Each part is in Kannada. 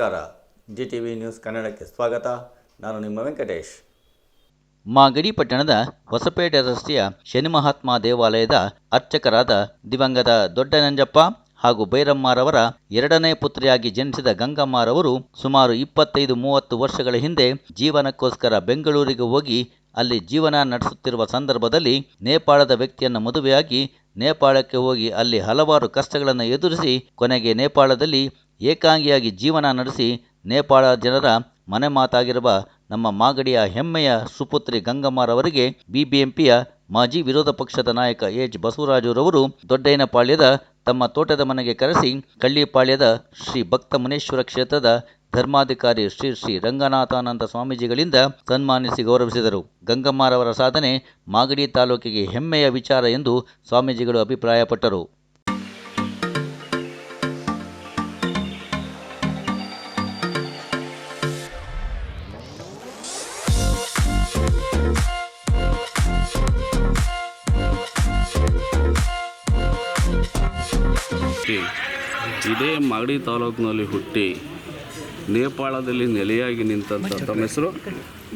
ನಮಸ್ಕಾರ. ಜಿ ಟಿ ವಿ ನ್ಯೂಸ್ ಕನ್ನಡಕ್ಕೆ ಸ್ವಾಗತ. ನಾನು ನಿಮ್ಮ ವೆಂಕಟೇಶ್. ಮಾಗಡಿ ಪಟ್ಟಣದ ಹೊಸಪೇಟೆ ರಸ್ತೆಯ ಶನಿ ಮಹಾತ್ಮ ದೇವಾಲಯದ ಅರ್ಚಕರಾದ ದಿವಂಗತ ದೊಡ್ಡನಂಜಪ್ಪ ಹಾಗೂ ಬೈರಮ್ಮರವರ ಎರಡನೇ ಪುತ್ರಿಯಾಗಿ ಜನಿಸಿದ ಗಂಗಮ್ಮರವರು ಸುಮಾರು ಇಪ್ಪತ್ತೈದು ಮೂವತ್ತು ವರ್ಷಗಳ ಹಿಂದೆ ಜೀವನಕ್ಕೋಸ್ಕರ ಬೆಂಗಳೂರಿಗೆ ಹೋಗಿ ಅಲ್ಲಿ ಜೀವನ ನಡೆಸುತ್ತಿರುವ ಸಂದರ್ಭದಲ್ಲಿ ನೇಪಾಳದ ವ್ಯಕ್ತಿಯನ್ನು ಮದುವೆಯಾಗಿ ನೇಪಾಳಕ್ಕೆ ಹೋಗಿ ಅಲ್ಲಿ ಹಲವಾರು ಕಷ್ಟಗಳನ್ನು ಎದುರಿಸಿ ಕೊನೆಗೆ ನೇಪಾಳದಲ್ಲಿ ಏಕಾಂಗಿಯಾಗಿ ಜೀವನ ನಡೆಸಿ ನೇಪಾಳ ಜನರ ಮನೆ ಮಾತಾಗಿರುವ ನಮ್ಮ ಮಾಗಡಿಯ ಹೆಮ್ಮೆಯ ಸುಪುತ್ರಿ ಗಂಗಮ್ಮರವರಿಗೆ ಬಿಬಿಎಂಪಿಯ ಮಾಜಿ ವಿರೋಧ ಪಕ್ಷದ ನಾಯಕ ಎಚ್ ಬಸವರಾಜುರವರು ದೊಡ್ಡಯ್ಯನಪಾಳ್ಯದ ತಮ್ಮ ತೋಟದ ಮನೆಗೆ ಕರೆಸಿ ಕಳ್ಳಿಪಾಳ್ಯದ ಶ್ರೀ ಭಕ್ತ ಮುನೇಶ್ವರ ಕ್ಷೇತ್ರದ ಧರ್ಮಾಧಿಕಾರಿ ಶ್ರೀ ಶ್ರೀ ರಂಗನಾಥಾನಂದ ಸ್ವಾಮೀಜಿಗಳಿಂದ ಸನ್ಮಾನಿಸಿ ಗೌರವಿಸಿದರು. ಗಂಗಮ್ಮರವರ ಸಾಧನೆ ಮಾಗಡಿ ತಾಲೂಕಿಗೆ ಹೆಮ್ಮೆಯ ವಿಚಾರ ಎಂದು ಸ್ವಾಮೀಜಿಗಳು ಅಭಿಪ್ರಾಯಪಟ್ಟರು. ಇದೇ ಮಾಗಡಿ ತಾಲೂಕಿನಲ್ಲಿ ಹುಟ್ಟಿ ನೇಪಾಳದಲ್ಲಿ ನೆಲೆಯಾಗಿ ನಿಂತಂಥ ತಮ್ಮ ಹೆಸರು?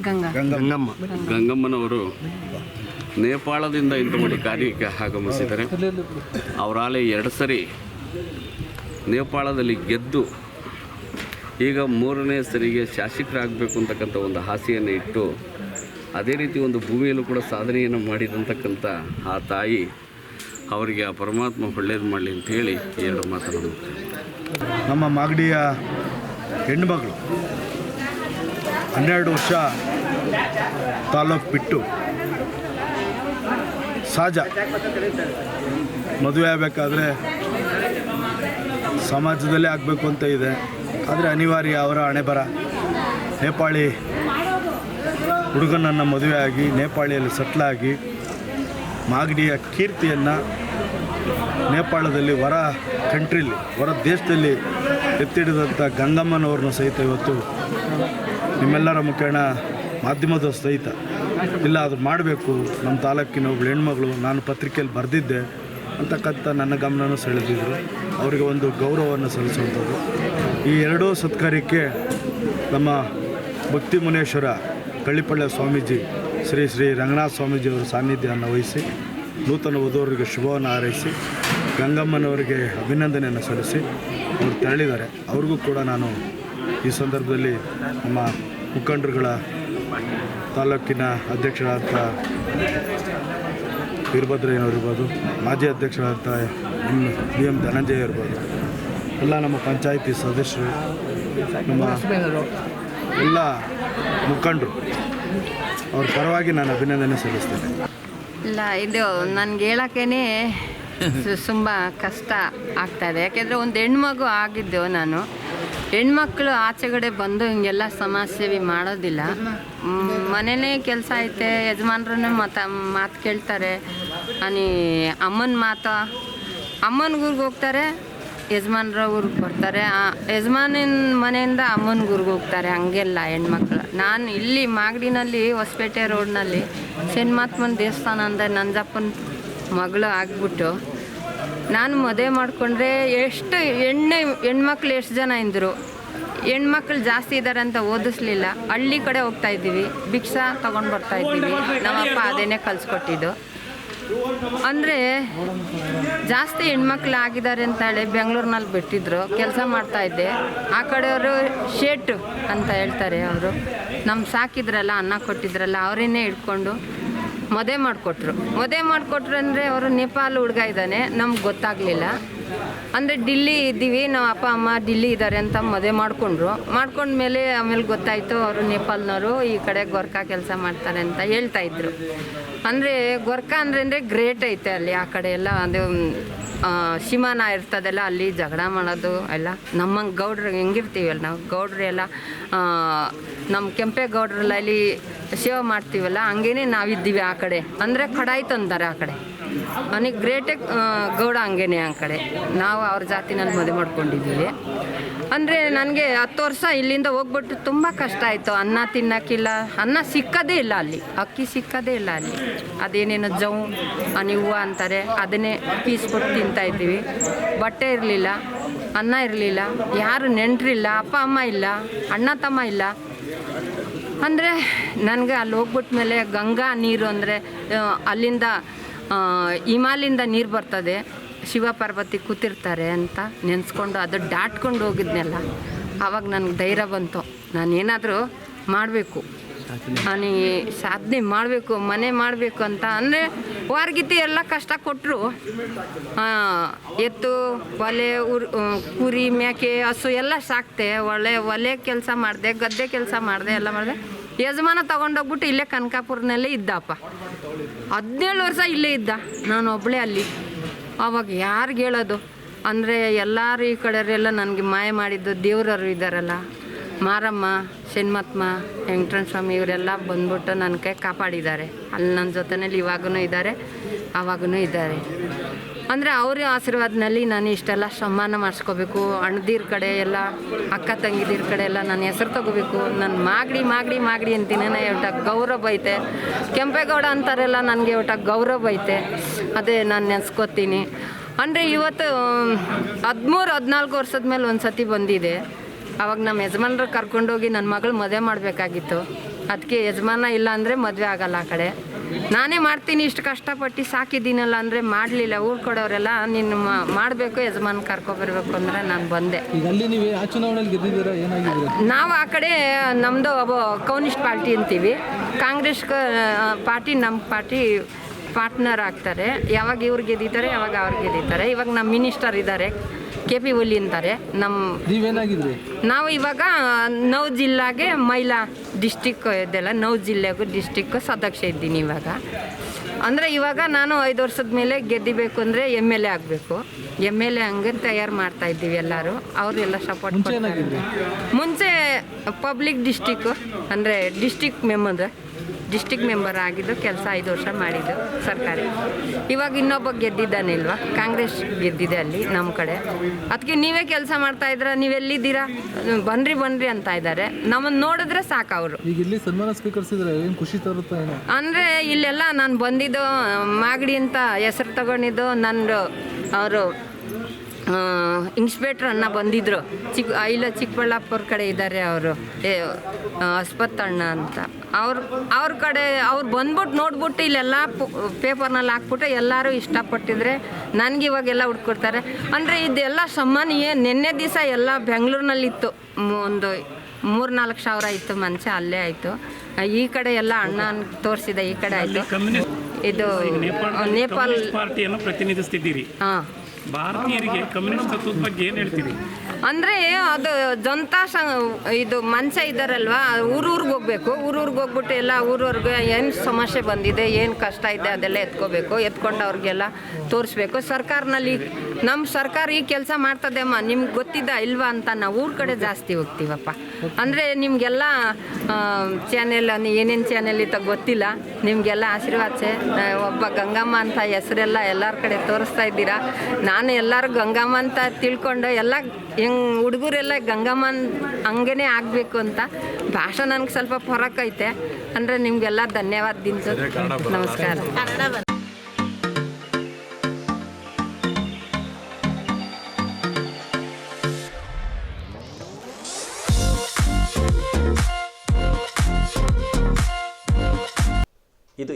ಗಂಗಾ. ಗಂಗಮ್ಮನವರು ನೇಪಾಳದಿಂದ ಇಂಥ ಮಾಡಿ ಕಾರ್ಯಕ್ಕೆ ಆಗಮಿಸಿದ್ದಾರೆ. ಅವರಾಲೆ ಎರಡು ಸರಿ ನೇಪಾಳದಲ್ಲಿ ಗೆದ್ದು ಈಗ ಮೂರನೇ ಸರಿಗೆ ಶಾಸಕರಾಗಬೇಕು ಅಂತಕ್ಕಂಥ ಒಂದು ಆಸೆಯನ್ನು ಇಟ್ಟು ಅದೇ ರೀತಿ ಒಂದು ಭೂಮಿಯಲ್ಲೂ ಕೂಡ ಸಾಧನೆಯನ್ನು ಮಾಡಿದಂತಕ್ಕಂಥ ಆ ತಾಯಿ ಅವರಿಗೆ ಆ ಪರಮಾತ್ಮ ಒಳ್ಳೇದು ಮಾಡಲಿ ಅಂತ ಹೇಳಿ ಎರಡು ಮಾತನ್ನು ನಮ್ಮ ಮಾಗಡಿಯ ಹೆಣ್ಣುಮಗಳು. ಹನ್ನೆರಡು ವರ್ಷ ತಾಲೂಕು ಬಿಟ್ಟು ಸಹಜ ಮದುವೆ ಆಗಬೇಕಾದ್ರೆ ಸಮಾಜದಲ್ಲೇ ಆಗಬೇಕು ಅಂತ ಇದೆ. ಆದರೆ ಅನಿವಾರ್ಯ ಅವರ ಅಣೆಬರ ನೇಪಾಳಿ ಹುಡುಗನನ್ನು ಮದುವೆ ಆಗಿ ನೇಪಾಳಿಯಲ್ಲಿ ಸೆಟ್ಲಾಗಿ ಮಾಗಡಿಯ ಕೀರ್ತಿಯನ್ನು ನೇಪಾಳದಲ್ಲಿ ಹೊರ ಕಂಟ್ರಿಲಿ ಹೊರ ದೇಶದಲ್ಲಿ ಎತ್ತಿಡಿದಂಥ ಗಂಗಮ್ಮನವ್ರನ್ನ ಸಹಿತ ಇವತ್ತು ನಿಮ್ಮೆಲ್ಲರ ಮುಖೇಣ ಮಾಧ್ಯಮದ ಸಹಿತ. ಇಲ್ಲ, ಅದು ಮಾಡಬೇಕು. ನಮ್ಮ ತಾಲೂಕಿನ ಒಬ್ಬಳು ಹೆಣ್ಮಗಳು, ನಾನು ಪತ್ರಿಕೆಯಲ್ಲಿ ಬರೆದಿದ್ದೆ ಅಂತಕ್ಕಂಥ ನನ್ನ ಗಮನನೂ ಸೆಳೆದಿದ್ದರು ಅವರಿಗೆ ಒಂದು ಗೌರವವನ್ನು ಸಲ್ಲಿಸುವಂಥದ್ದು. ಈ ಎರಡೂ ಸತ್ಕಾರ್ಯಕ್ಕೆ ನಮ್ಮ ಭಕ್ತಿ ಮುನೇಶ್ವರ ಕಳ್ಳಿಪಳ್ಳ ಸ್ವಾಮೀಜಿ ಶ್ರೀ ಶ್ರೀ ರಂಗನಾಥ ಸ್ವಾಮೀಜಿಯವರ ಸಾನ್ನಿಧ್ಯವನ್ನು ವಹಿಸಿ, ನೂತನ ವಧುವರಿಗೆ ಶುಭವನ್ನು ಹಾರೈಸಿ, ಗಂಗಮ್ಮನವರಿಗೆ ಅಭಿನಂದನೆಯನ್ನು ಸಲ್ಲಿಸಿ ಅವರು ತೆರಳಿದ್ದಾರೆ. ಅವ್ರಿಗೂ ಕೂಡ ನಾನು ಈ ಸಂದರ್ಭದಲ್ಲಿ ನಮ್ಮ ಮುಖಂಡರುಗಳ ತಾಲೂಕಿನ ಅಧ್ಯಕ್ಷರಾದಂಥ ವೀರಭದ್ರಯ್ಯನವರಿರ್ಬೋದು ಮಾಜಿ ಅಧ್ಯಕ್ಷರಾದಂಥ ಎಂ ಬಿ ಎಂ ಧನಂಜಯ ಇರ್ಬೋದು, ಎಲ್ಲ ನಮ್ಮ ಪಂಚಾಯಿತಿ ಸದಸ್ಯರು, ನಮ್ಮ ಎಲ್ಲ ಮುಖಂಡರು. ಅವ್ರ ಪರವಾಗಿ ನಾನು ಅಭಿನಂದನೆ ಸಲ್ಲಿಸ್ತೇನೆ. ಇಲ್ಲ, ಇದು ನನ್ಗೆ ಹೇಳಕ್ಕೇನೆ ತುಂಬ ಕಷ್ಟ ಆಗ್ತಾಯಿದೆ ಯಾಕೆಂದರೆ ಒಂದು ಹೆಣ್ಮಗು ಆಗಿದ್ದು ನಾನು. ಹೆಣ್ಮಕ್ಳು ಆಚೆಗಡೆ ಬಂದು ಹಿಂಗೆಲ್ಲ ಸಮಾಜ ಸೇವೆ ಮಾಡೋದಿಲ್ಲ. ಮನೇಲೇ ಕೆಲಸ ಐತೆ ಯಜಮಾನ್ರೂ ಮಾತ, ಮಾತು ಕೇಳ್ತಾರೆ. ಅನಿ ಅಮ್ಮನ ಮಾತು, ಅಮ್ಮನ ಊರಿಗೆ ಹೋಗ್ತಾರೆ. ಯಜಮಾನ್ರ ಊರಿಗೆ ಬರ್ತಾರೆ ಆ, ಯಜಮಾನಿನ ಮನೆಯಿಂದ ಅಮ್ಮನ ಊರಿಗೆ ಹೋಗ್ತಾರೆ, ಹಂಗೆಲ್ಲ ಹೆಣ್ಮಕ್ಳು. ನಾನು ಇಲ್ಲಿ ಮಾಗಡಿನಲ್ಲಿ, ಹೊಸಪೇಟೆ ರೋಡ್ನಲ್ಲಿ ಶನಿಮಾತ್ಮನ ದೇವಸ್ಥಾನ ಅಂದರೆ ನಂಜಪ್ಪನ ಮಗಳು ಆಗ್ಬಿಟ್ಟು ನಾನು ಮದುವೆ ಮಾಡಿಕೊಂಡ್ರೆ ಎಷ್ಟು ಹೆಣ್ಣೆ ಹೆಣ್ಮಕ್ಳು ಎಷ್ಟು ಜನ ಇದ್ದರು ಹೆಣ್ಮಕ್ಳು ಜಾಸ್ತಿ ಇದ್ದಾರೆ ಅಂತ ಓದಿಸ್ಲಿಲ್ಲ. ಹಳ್ಳಿ ಕಡೆ ಹೋಗ್ತಾ ಇದ್ದೀವಿ. ಭಿಕ್ಷಾ ತೊಗೊಂಡು ಬರ್ತಾ ಇದ್ದೀವಿ. ನಮ್ಮಪ್ಪ ಅದೇನೇ ಕಲಿಸ್ಕೊಟ್ಟಿದ್ದು. ಅಂದರೆ ಜಾಸ್ತಿ ಹೆಣ್ಮಕ್ಳು ಆಗಿದ್ದಾರೆ ಅಂತ ಹೇಳಿ ಬೆಂಗಳೂರಿನಲ್ಲಿ ಬಿಟ್ಟಿದ್ರು, ಕೆಲಸ ಮಾಡ್ತಾ ಇದ್ದೆ. ಆ ಕಡೆಯವರು ಶೇಟ್ ಅಂತ ಹೇಳ್ತಾರೆ ಅವರು. ನಮ್ಮ ಸಾಕಿದ್ರಲ್ಲ, ಅನ್ನ ಕೊಟ್ಟಿದ್ರಲ್ಲ ಅವರನ್ನೇ ಇಟ್ಕೊಂಡು ಮದುವೆ ಮಾಡಿಕೊಟ್ರು. ಮದುವೆ ಮಾಡಿಕೊಟ್ರು ಅಂದರೆ ಅವರು ನೇಪಾಲ್ ಹುಡುಗ ಇದ್ದಾನೆ, ನಮ್ಗೆ ಗೊತ್ತಾಗಲಿಲ್ಲ. ಅಂದರೆ ಡಿಲ್ಲಿ ಇದ್ದೀವಿ, ನಾವು ಅಪ್ಪ, ಅಮ್ಮ ಡಿಲ್ಲಿ ಇದ್ದಾರೆ ಅಂತ ಮದುವೆ ಮಾಡಿಕೊಂಡ್ರು. ಮಾಡ್ಕೊಂಡ್ಮೇಲೆ ಆಮೇಲೆ ಗೊತ್ತಾಯಿತು, ಅವರು ನೇಪಾಲ್ನವರು, ಈ ಕಡೆ ಗೊರ್ಕಾ ಕೆಲಸ ಮಾಡ್ತಾರೆ ಅಂತ ಹೇಳ್ತಾ ಇದ್ರು. ಅಂದರೆ ಗೊರ್ಕಾ ಅಂದರೆ ಅಂದರೆ ಗ್ರೇಟ್ ಐತೆ ಅಲ್ಲಿ ಆ ಕಡೆ ಎಲ್ಲ, ಅದು ಶಿಮಾನ ಇರ್ತದಲ್ಲ, ಅಲ್ಲಿ ಜಗಳ ಮಾಡೋದು ಎಲ್ಲ. ನಮ್ಮ ಗೌಡ್ರು ಹೆಂಗಿರ್ತೀವಲ್ಲ ನಾವು? ಗೌಡ್ರು ಎಲ್ಲ ನಮ್ಮ ಕೆಂಪೇಗೌಡ್ರಲ್ಲಿ ಸೇವೆ ಮಾಡ್ತೀವಲ್ಲ, ಹಂಗೇನೆ ನಾವಿದ್ದೀವಿ ಆ ಕಡೆ. ಅಂದರೆ ಕಡಾಯಿ ತಂದಾರೆ ಆ ಕಡೆ. ಅವನಿಗೆ ಗ್ರೇಟೆ ಗೌಡ ಹಂಗೇನೆ ಆ ಕಡೆ. ನಾವು ಅವ್ರ ಜಾತಿನಲ್ಲಿ ಮದುವೆ ಮಾಡ್ಕೊಂಡಿದ್ದೀವಿ. ಅಂದರೆ ನನಗೆ ಹತ್ತು ವರ್ಷ ಇಲ್ಲಿಂದ ಹೋಗ್ಬಿಟ್ಟು ತುಂಬ ಕಷ್ಟ ಆಯಿತು. ಅನ್ನ ತಿನ್ನೋಕ್ಕಿಲ್ಲ. ಅನ್ನ ಸಿಕ್ಕದೇ ಇಲ್ಲ ಅಲ್ಲಿ. ಅಕ್ಕಿ ಸಿಕ್ಕದೇ ಇಲ್ಲ ಅಲ್ಲಿ. ಅದೇನೇನು ಜೌ ಅನಿ ಹೂವು ಅಂತಾರೆ. ಅದನ್ನೇ ಪೀಸ್ಬಿಟ್ಟು ತಿಂತಾ ಇದ್ದೀವಿ. ಬಟ್ಟೆ ಇರಲಿಲ್ಲ, ಅನ್ನ ಇರಲಿಲ್ಲ. ಯಾರು ನೆಂಟರಿಲ್ಲ, ಅಪ್ಪ ಅಮ್ಮ ಇಲ್ಲ, ಅಣ್ಣ ತಮ್ಮ ಇಲ್ಲ. ಅಂದರೆ ನನಗೆ ಅಲ್ಲಿ ಹೋಗ್ಬಿಟ್ಮೇಲೆ ಗಂಗಾ ನೀರು ಅಂದರೆ ಅಲ್ಲಿಂದ ಹಿಮಾಲಿಂದ ನೀರು ಬರ್ತದೆ. ಶಿವ ಪಾರ್ವತಿ ಕೂತಿರ್ತಾರೆ ಅಂತ ನೆನೆಸ್ಕೊಂಡು ಅದು ದಾಟ್ಕೊಂಡು ಹೋಗಿದ್ನೆಲ್ಲ ಆವಾಗ ನನಗೆ ಧೈರ್ಯ ಬಂತು. ನಾನು ಏನಾದರೂ ಮಾಡಬೇಕು. ನಾನು ಸಾಧನೆ ಮಾಡಬೇಕು ಮನೆ ಮಾಡಬೇಕು ಅಂತ ಅಂದರೆ ವಾರ್ಗಿತಿ ಎಲ್ಲ ಕಷ್ಟ ಕೊಟ್ಟರು ಎತ್ತು ಒಲೆ ಉರ್ ಕುರಿ ಮೇಕೆ ಹಸು ಎಲ್ಲ ಸಾಕ್ತೆ. ಒಳ್ಳೆ ಒಲೆ ಕೆಲಸ ಮಾಡಿದೆ ಗದ್ದೆ ಕೆಲಸ ಮಾಡಿದೆ ಎಲ್ಲ ಮಾಡಿದೆ. ಯಜಮಾನ ತಗೊಂಡೋಗ್ಬಿಟ್ಟು ಇಲ್ಲೇ ಕನಕಾಪುರನಲ್ಲೇ ಇದ್ದಪ್ಪ. ಹದಿನೇಳು ವರ್ಷ ಇಲ್ಲೇ ಇದ್ದ. ನಾನು ಒಬ್ಬಳೇ ಅಲ್ಲಿ. ಅವಾಗ ಯಾರಿಗೆ ಹೇಳೋದು? ಅಂದರೆ ಎಲ್ಲರೂ ಈ ಕಡೆಯವರೆಲ್ಲ ನನಗೆ ಮಾಯ ಮಾಡಿದ್ದು ದೇವ್ರವರು ಇದ್ದಾರಲ್ಲ. ಮಾರಮ್ಮ ಶೆಣ್ಮತ್ಮ ವೆಂಕಟರಣ ಸ್ವಾಮಿ ಇವರೆಲ್ಲ ಬಂದ್ಬಿಟ್ಟು ನನ್ನ ಕೈ ಕಾಪಾಡಿದ್ದಾರೆ. ಅಲ್ಲಿ ನನ್ನ ಜೊತೆಯಲ್ಲಿ ಇವಾಗೂ ಇದ್ದಾರೆ ಆವಾಗೂ ಇದ್ದಾರೆ. ಅಂದರೆ ಅವ್ರ ಆಶೀರ್ವಾದನಲ್ಲಿ ನಾನು ಇಷ್ಟೆಲ್ಲ ಸಮ್ಮಾನ ಮಾಡಿಸ್ಕೋಬೇಕು. ಅಣ್ಣದಿರ ಕಡೆ ಎಲ್ಲ, ಅಕ್ಕ ತಂಗಿದಿರ ಕಡೆ ಎಲ್ಲ ನನ್ನ ಹೆಸರು ತಗೋಬೇಕು. ನಾನು ಮಾಗಡಿ ಮಾಗಡಿ ಮಾಗಡಿ ಅಂತೀನಿ ಒಟ್ಟ ಗೌರವ ಐತೆ. ಕೆಂಪೇಗೌಡ ಅಂತಾರೆಲ್ಲ ನನಗೆ ಒಟ್ಟ ಗೌರವ ಐತೆ. ಅದೇ ನಾನು ನೆನೆಸ್ಕೋತೀನಿ. ಅಂದರೆ ಇವತ್ತು ಹದಿಮೂರು, ಹದಿನಾಲ್ಕು ವರ್ಷದ ಮೇಲೆ ಒಂದು ಸತಿ ಬಂದಿದೆ. ಅವಾಗ ನಮ್ಮ ಯಜಮಾನ್ರು ಕರ್ಕೊಂಡೋಗಿ ನನ್ನ ಮಗಳು ಮದುವೆ ಮಾಡಬೇಕಾಗಿತ್ತು. ಅದಕ್ಕೆ ಯಜಮಾನ ಇಲ್ಲ ಅಂದರೆ ಮದುವೆ ಆಗಲ್ಲ ಆ ಕಡೆ. ನಾನೇ ಮಾಡ್ತೀನಿ ಇಷ್ಟು ಕಷ್ಟಪಟ್ಟು ಸಾಕಿದ್ದೀನಲ್ಲ ಅಂದರೆ ಮಾಡಲಿಲ್ಲ. ಊರು ಕೊಡೋರೆಲ್ಲ ನೀನು ಮಾಡಬೇಕು ಯಜಮಾನ್ ಕರ್ಕೊಬರ್ಬೇಕು ಅಂದರೆ ನಾನು ಬಂದೆ. ನೀವು ಆ ಕಡೆ ನಮ್ಮದು ಒಬ್ಬ ಕಮ್ಯುನಿಸ್ಟ್ ಪಾರ್ಟಿ ಅಂತೀವಿ. ಕಾಂಗ್ರೆಸ್ ಪಾರ್ಟಿ ನಮ್ಮ ಪಾರ್ಟಿ ಪಾರ್ಟ್ನರ್ ಆಗ್ತಾರೆ. ಯಾವಾಗ ಇವ್ರು ಗೆದ್ದಿದ್ದಾರೆ ಯಾವಾಗ ಅವ್ರು ಗೆದ್ದಿದ್ದಾರೆ. ಇವಾಗ ನಮ್ಮ ಮಿನಿಸ್ಟರ್ ಇದ್ದಾರೆ. ಕೆ ಪಿ ಒಲಿ ಅಂತಾರೆ. ನಮ್ಮ ನೀವೇನಾಗಿದ್ರಿ? ನಾವು ಇವಾಗ ನೌ ಜಿಲ್ಲಾಗೆ ಮೈಲಾ ಡಿಸ್ಟಿಕ್ ಇದೆಲ್ಲ ನೌ ಜಿಲ್ಲೆಗೂ ಡಿಸ್ಟಿಕ್ ಸದಕ್ಷ ಇದ್ದೀನಿ ಇವಾಗ. ಅಂದರೆ ಇವಾಗ ನಾನು ಐದು ವರ್ಷದ ಮೇಲೆ ಗೆದ್ದಿಬೇಕು ಅಂದರೆ ಎಂ ಎಲ್ ಎ ಆಗಬೇಕು. ಎಂ ಎಲ್ ಎ ಹಂಗೆ ತಯಾರು ಮಾಡ್ತಾ ಇದ್ದೀವಿ ಎಲ್ಲರೂ. ಅವರೆಲ್ಲ ಸಪೋರ್ಟ್ ಕೊಡ್ತಾರೆ. ಏನಾಗಿದ್ರಿ? ಮುಂಚೆ ಪಬ್ಲಿಕ್ ಡಿಸ್ಟಿಕ್ ಅಂದರೆ ಡಿಸ್ಟಿಕ್ ಮೆಂಬರ್ ಡಿಸ್ಟಿಕ್ ಮೆಂಬರ್ ಆಗಿದ್ದು ಕೆಲಸ ಐದು ವರ್ಷ ಮಾಡಿದ್ದು ಸರ್ಕಾರಿ. ಇವಾಗ ಇನ್ನೊಬ್ಬ ಗೆದ್ದಿದ್ದಾನಿಲ್ವಾ ಕಾಂಗ್ರೆಸ್ ಗೆದ್ದಿದೆ ಅಲ್ಲಿ ನಮ್ಮ ಕಡೆ. ಅದಕ್ಕೆ ನೀವೇ ಕೆಲಸ ಮಾಡ್ತಾ ಇದ್ರ ನೀವೆಲ್ಲಿದ್ದೀರಾ ಬನ್ರಿ ಬನ್ರಿ ಅಂತ ಇದ್ದಾರೆ. ನಮ್ಮನ್ನು ನೋಡಿದ್ರೆ ಸಾಕು ಅವರು. ಈಗ ಇಲ್ಲಿ ಸನ್ಮಾನ ಸ್ವೀಕರಿಸಿದ್ರೆ ಏನು ಖುಷಿ ತರುತ್ತೆ ಅಂದರೆ ಇಲ್ಲೆಲ್ಲ ನಾನು ಬಂದಿದ್ದು ಮಾಗಡಿ ಅಂತ ಹೆಸರು ತಗೊಂಡಿದ್ದು ನಂದು ಅವರು ಇನ್ಸ್ಪೆಕ್ಟ್ರ್ ಅಣ್ಣ ಬಂದಿದ್ದರು ಚಿಕ್ಕ ಇಲ್ಲ ಚಿಕ್ಕಬಳ್ಳಾಪುರ ಕಡೆ ಇದ್ದಾರೆ ಅವರು. ಏ ಅಸ್ಪತ್ತಣ್ಣ ಅಂತ. ಅವ್ರ ಅವ್ರ ಕಡೆ ಅವ್ರು ಬಂದ್ಬಿಟ್ಟು ನೋಡ್ಬಿಟ್ಟು ಇಲ್ಲೆಲ್ಲ ಪೇಪರ್ನಲ್ಲಿ ಹಾಕ್ಬಿಟ್ಟು ಎಲ್ಲರೂ ಇಷ್ಟಪಟ್ಟಿದ್ರೆ ನನಗೆ ಇವಾಗೆಲ್ಲ ಹುಡ್ಕೊಡ್ತಾರೆ. ಅಂದರೆ ಇದೆಲ್ಲ ಸಮ್ಮಾನಿಯೇ. ನಿನ್ನೆ ದಿವಸ ಎಲ್ಲ ಬೆಂಗಳೂರಿನಲ್ಲಿತ್ತು. ಒಂದು ಮೂರು ನಾಲ್ಕು ಸಾವಿರ ಇತ್ತು ಮಂಚ ಅಲ್ಲೇ ಆಯಿತು. ಈ ಕಡೆ ಎಲ್ಲ ಅಣ್ಣ ತೋರಿಸಿದೆ ಈ ಕಡೆ ಆಯಿತು. ಇದು ನೇಪಾಳ ಪಾರ್ಟಿಯನ್ನು ಪ್ರತಿನಿಧಿಸ್ತಿದ್ದೀರಿ. ಹಾಂ. ಭಾರತೀಯರಿಗೆ ಕಮ್ಯುನಿಸ್ಟ್ ತತ್ವದ ಬಗ್ಗೆ ಏನು ಹೇಳ್ತೀರಿ? ಅಂದರೆ ಅದು ಜನತಾ ಸಂಘ, ಇದು ಮನುಷ್ಯ ಇದ್ದಾರಲ್ವಾ, ಊರೂರಿಗೆ ಹೋಗ್ಬೇಕು. ಊರೂರಿಗೆ ಹೋಗ್ಬಿಟ್ಟು ಎಲ್ಲ ಊರವ್ರಿಗೆ ಏನು ಸಮಸ್ಯೆ ಬಂದಿದೆ, ಏನು ಕಷ್ಟ ಇದೆ ಅದೆಲ್ಲ ಎತ್ಕೋಬೇಕು, ಎತ್ಕೊಂಡು ಅವ್ರಿಗೆಲ್ಲ ತೋರಿಸ್ಬೇಕು. ಸರ್ಕಾರನಲ್ಲಿ ನಮ್ಮ ಸರ್ಕಾರ ಈ ಕೆಲಸ ಮಾಡ್ತದೆಮ್ಮ. ನಿಮ್ಗೆ ಗೊತ್ತಿದ್ದ ಇಲ್ವಾ ಅಂತ ನಾವು ಊರ ಕಡೆ ಜಾಸ್ತಿ ಹೋಗ್ತೀವಪ್ಪ. ಅಂದರೆ ನಿಮಗೆಲ್ಲ ಚಾನೆಲ್ ಏನೇನು ಚಾನೆಲ್ ಇತ್ತ ಗೊತ್ತಿಲ್ಲ. ನಿಮಗೆಲ್ಲ ಆಶೀರ್ವಾದ ಛೆ. ಆ, ಒಬ್ಬ ಗಂಗಮ್ಮ ಅಂತ ಹೆಸರೆಲ್ಲ ಎಲ್ಲರ ಕಡೆ ತೋರಿಸ್ತಾ ಇದ್ದೀರಾ. ನಾನು ಎಲ್ಲರೂ ಗಂಗಮ್ಮ ಅಂತ ತಿಳ್ಕೊಂಡು ಎಲ್ಲ ಹೆಂಗ್ ಹುಡುಗರೆಲ್ಲ ಗಂಗಮ್ಮ ಹಂಗೇ ಆಗಬೇಕು ಅಂತ ಭಾಷೆ ನನಗೆ ಸ್ವಲ್ಪ ಫರಕ್ ಐತೆ ಅಂದರೆ ನಿಮಗೆಲ್ಲ ಧನ್ಯವಾದ ದಿನ ನಮಸ್ಕಾರ.